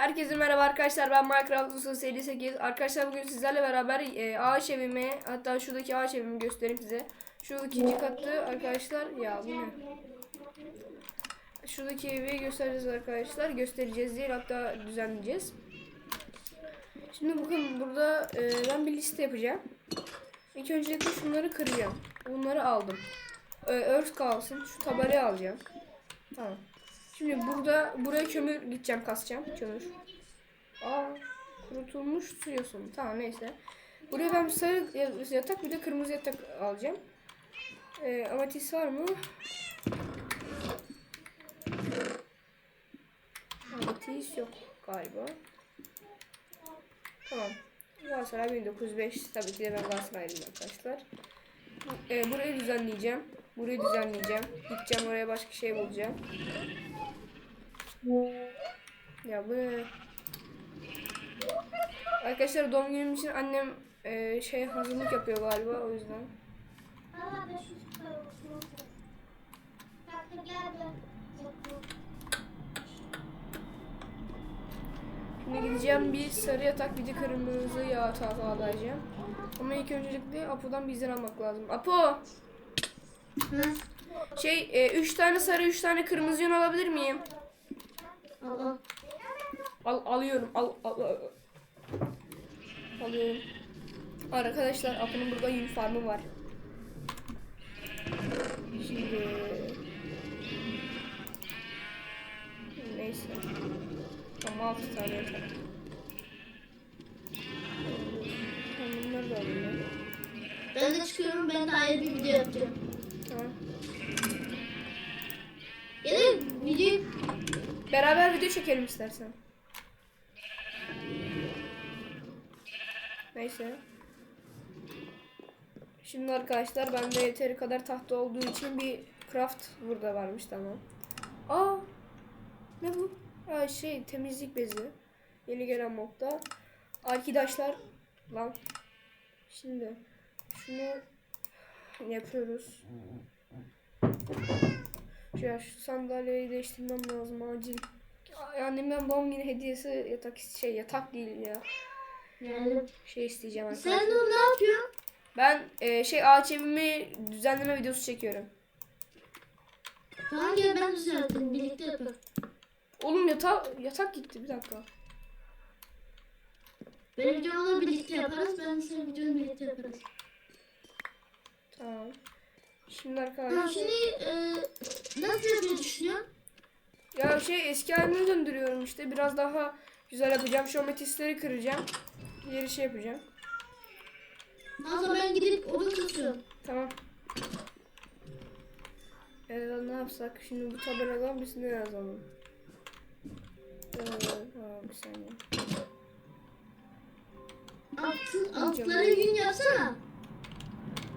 Herkese merhaba arkadaşlar ben Minecraft 58 Arkadaşlar bugün sizlerle beraber e, ağaç evimi hatta şuradaki ağaç evimi göstereyim size. Şu ikinci katı arkadaşlar ya bu ne? Şuradaki evi göstereceğiz arkadaşlar göstereceğiz değil hatta düzenleyeceğiz. Şimdi bakın burada e, ben bir liste yapacağım. İlk öncelikle şunları kıracağım. Bunları aldım. E, Earth kalsın şu tabarayı alacağım. Tamam Şimdi burada buraya kömür gideceğim kasacağım kömür. Aa kurutulmuş su yosunu. Tamam neyse. Buraya ben sarı yatak bir de kırmızı yatak alacağım. Ee, amatis var mı? Amatis yok galiba. Tamam. Galatasaray 1905. Tabii ki de ben Galatasaraylıyım arkadaşlar. Ee, burayı düzenleyeceğim. Burayı düzenleyeceğim. Gideceğim oraya başka şey bulacağım. Ya bu ne? Arkadaşlar doğum günüm için annem e, şey hazırlık yapıyor galiba o yüzden. Baba 500 para olsun. Tatlı geldi. Şimdi gideceğim bir sarı yatak bir de kırmızı yatak alacağım. Ama ilk öncelikle Apo'dan bizden almak lazım. Apo! Şey 3 tane sarı 3 tane kırmızı yün alabilir miyim? Al alıyorum. Al, al, al. Alıyorum. Arkadaşlar Apo'nun burada farmı var. Şimdi neyse. Ama 6 tane yeter. Tamam bunları da alayım. ben. ben de çıkıyorum ben de ayrı bir video yapacağım. Çekelim istersen. Neyse. Şimdi arkadaşlar bende yeteri kadar tahta olduğu için bir craft burada varmış tamam. Aa! Ne bu? Aa şey temizlik bezi. Yeni gelen modda. Arkadaşlar lan. Şimdi şunu yapıyoruz. Ya şu sandalyeyi değiştirmem lazım acil. Annemden doğum günü hediyesi yatak şey yatak değil ya. Yani. Şey isteyeceğim Sen arkadaşlar. de ne yapıyorsun? Ben e, şey ağaç evimi düzenleme videosu çekiyorum. Tamam gel ben düzelttim birlikte yapalım. Oğlum yatak yatak gitti bir dakika. Benim videomu birlikte yaparız ben senin videonu birlikte yaparız. Tamam. Şimdi arkadaşlar. şimdi e, nasıl yapmayı düşünüyorsun? Ya şey eski haline döndürüyorum işte. Biraz daha güzel yapacağım. Şu ametistleri kıracağım. Yeri şey yapacağım. Nasıl ben gidip odun kesiyorum. Tamam. Ee, ne yapsak? Şimdi bu tabeladan biz ne yazalım? Ee, tamam bir saniye. Altın, altlara yün yapsana.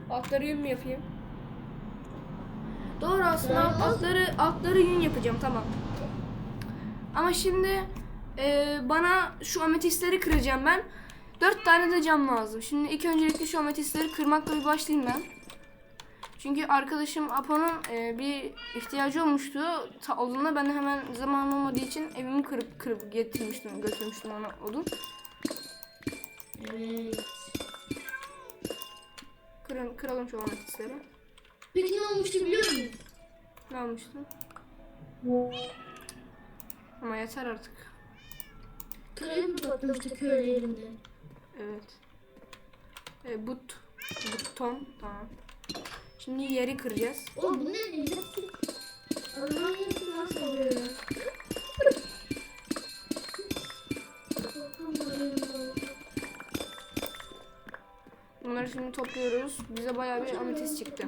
Altları yün mü yapayım? Doğru aslında altları altları yün yapacağım tamam. Ama şimdi e, bana şu ametistleri kıracağım ben. Dört tane de cam lazım. Şimdi ilk öncelikle şu ametistleri kırmakla bir başlayayım ben. Çünkü arkadaşım Apo'nun e, bir ihtiyacı olmuştu. Ta, odunla ben hemen zaman olmadığı için evimi kırıp kırıp getirmiştim, götürmüştüm ona odun. Evet. Kırın, kıralım şu ametistleri. Peki ne olmuştu biliyor musun? Ne almıştım? Ama yeter artık. Krem mi patlamıştı köy yerinde? Evet. E, but. Buton. Tamam. Şimdi yeri kıracağız. Oğlum bu ne? Allah'ın yarısı nasıl oluyor? Bunları şimdi topluyoruz. Bize bayağı bir ametist çıktı.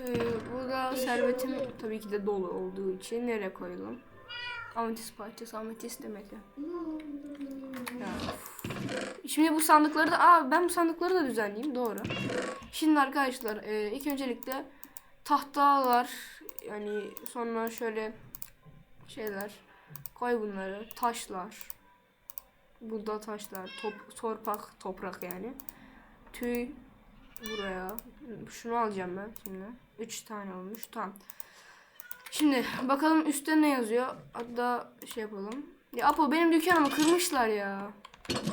Ee, bu da servetim tabii ki de dolu olduğu için nereye koyalım? Ametist parçası, ametist of. Şimdi bu sandıkları da, aa ben bu sandıkları da düzenleyeyim doğru. Şimdi arkadaşlar e, ilk öncelikle tahtalar yani sonra şöyle şeyler koy bunları taşlar. Burada taşlar top, torpak toprak yani. Tüy buraya şunu alacağım ben şimdi. 3 tane olmuş tamam Şimdi bakalım üstte ne yazıyor. Hatta şey yapalım. Ya Apo benim dükkanımı kırmışlar ya.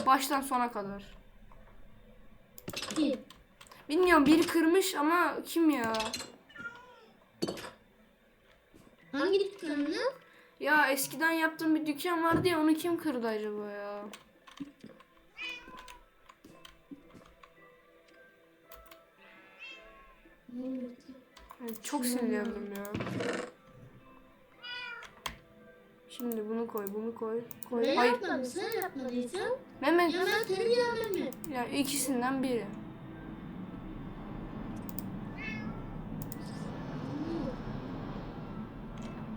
Baştan sona kadar. Kim? Bilmiyorum biri kırmış ama kim ya? Hangi dükkanını? Ya eskiden yaptığım bir dükkan vardı ya onu kim kırdı acaba ya? Çok sinirlendim ya. Şimdi bunu koy, bunu koy. Koy. Ben Hayır. yapmadım. Sen yapmadıysan. Mehmet. Ya ben seni ya Mehmet. Ya ikisinden biri.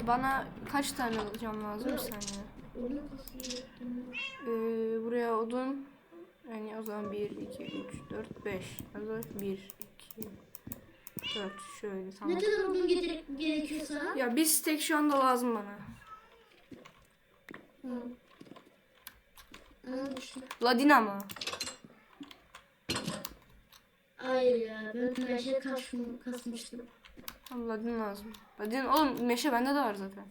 Bana kaç tane cam lazım bir saniye. Ee, buraya odun yani o zaman 1, 2, 3, 4, 5. O zaman 1, 2, 4 şöyle tamam. Ne kadar odun gerekiyor sana? Ya bir stek şu anda lazım bana. Ladina mı? Hayır ya ben meşe kasm kasmıştım. Tamam Ladin lazım. Ladin oğlum meşe bende de var zaten.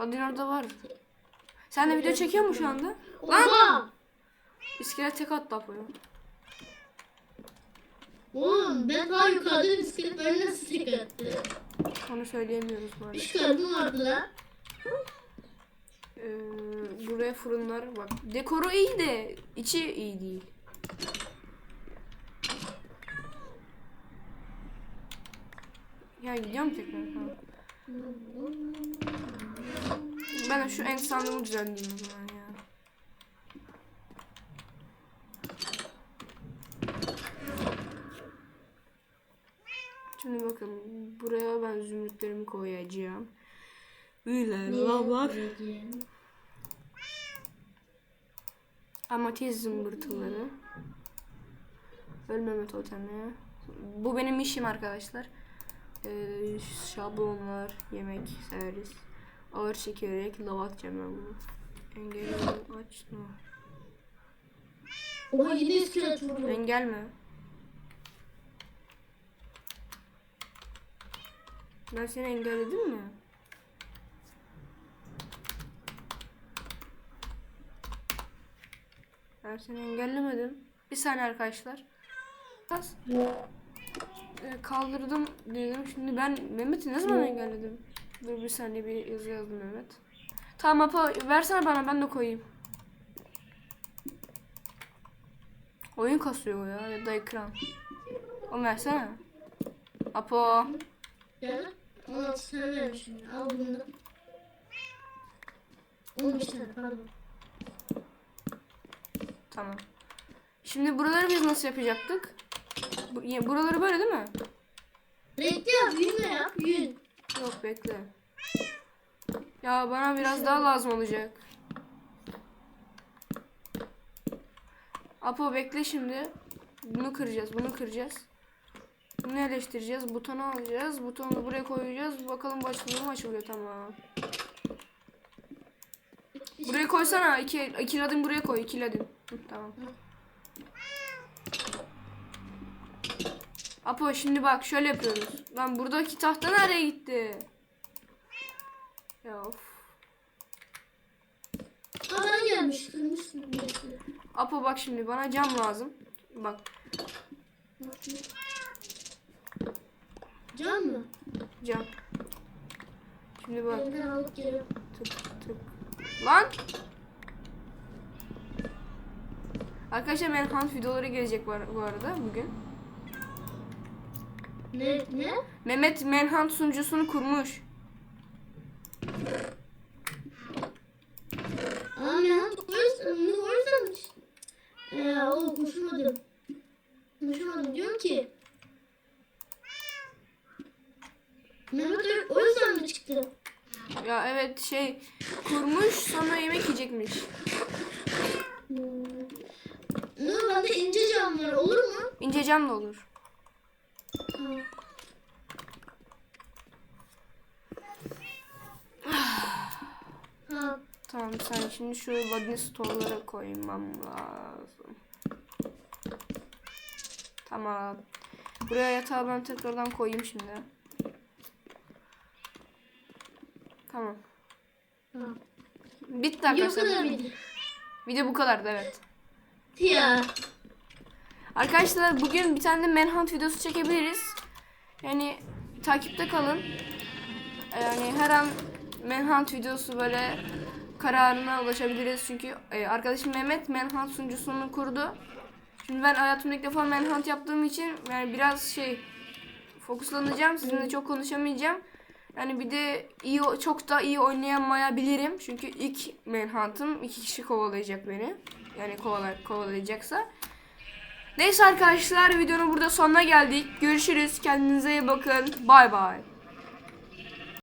Ladin orada var. Sen de video çekiyor mu şu anda? Lan! Oha! İskelet tek attı Apo'ya. Oğlum ben daha yukarıda bisiklet beni nasıl tek attı? Onu söyleyemiyoruz bu arada. Bir çıkardım vardı lan. Ee, buraya fırınlar bak. Dekoru iyi de içi iyi değil. Ya gidiyorum tekrar. Ha. Ben şu en sandığımı düzenleyeyim o zaman ya. Şimdi bakın buraya ben zümrütlerimi koyacağım. Böyle lavlar. Amatist zımbırtıları. Ölmeme totemi. Bu benim işim arkadaşlar. Ee, şablonlar, yemek, servis. Ağır çekerek lava atacağım ben bunu. Engel açma. Oha yine iskelet vurdu. Engel mi? Ben seni engelledim mi? Ben seni engellemedim. Bir saniye arkadaşlar. Biraz e, kaldırdım dedim. Şimdi ben Mehmet'i ne zaman engelledim? Dur bir saniye bir yazı yazdım Mehmet. Tamam Apo versene bana ben de koyayım. Oyun kasıyor ya ya da ekran. O versene. Apo. Ya. 16 tane vermişim. Al bunu da. 15 tane pardon. Tamam. Şimdi buraları biz nasıl yapacaktık? Buraları böyle değil mi? Yap, yün yap, yün. Yok bekle. Ya bana biraz daha lazım olacak. Apo bekle şimdi. Bunu kıracağız, bunu kıracağız. Bunu yerleştireceğiz, butonu alacağız, butonu buraya koyacağız. Bakalım bu açılıyor mu? Açılıyor tamam. Buraya koysana. İki, iki ladin buraya koy. iki ladin. Hı, tamam. Apo şimdi bak şöyle yapıyoruz. Lan buradaki tahta nereye gitti? Ya of. Aa bana gelmiş, kırmışsın. Apo bak şimdi bana cam lazım. Bak Can mı? cam. Şimdi bak Elimden alıp geliyorum. tık. Lan! Arkadaşlar Manhunt videoları gelecek var bu arada bugün. Ne? Ne? Mehmet Manhunt sunucusunu kurmuş. Aa o yüzden. Ee, o konuşmadım. Konuşmadım. Diyorum ki. Mehmet o yüzden mi çıktı? Ya evet şey kurmuş sonra yemek yiyecekmiş. Nur bende ince cam var olur mu? İnce cam da olur. Ha. Tamam sen şimdi şu ladin store'lara koymam lazım. Tamam. Buraya yatağı ben tekrardan koyayım şimdi. Tamam. Ha. Bitti Yok arkadaşlar. kadar mıydı? Video bu kadardı evet. Ya. Arkadaşlar bugün bir tane de Manhunt videosu çekebiliriz. Yani takipte kalın. Yani her an Manhunt videosu böyle kararına ulaşabiliriz. Çünkü e, arkadaşım Mehmet Manhunt sunucusunu kurdu. Şimdi ben hayatımda ilk defa Manhunt yaptığım için yani biraz şey fokuslanacağım. Sizinle çok konuşamayacağım. Yani bir de iyi çok da iyi oynayamayabilirim. Çünkü ilk Manhunt'ım iki kişi kovalayacak beni. Yani kovala, kovalayacaksa. Neyse arkadaşlar videonun burada sonuna geldik. Görüşürüz. Kendinize iyi bakın. Bay bay.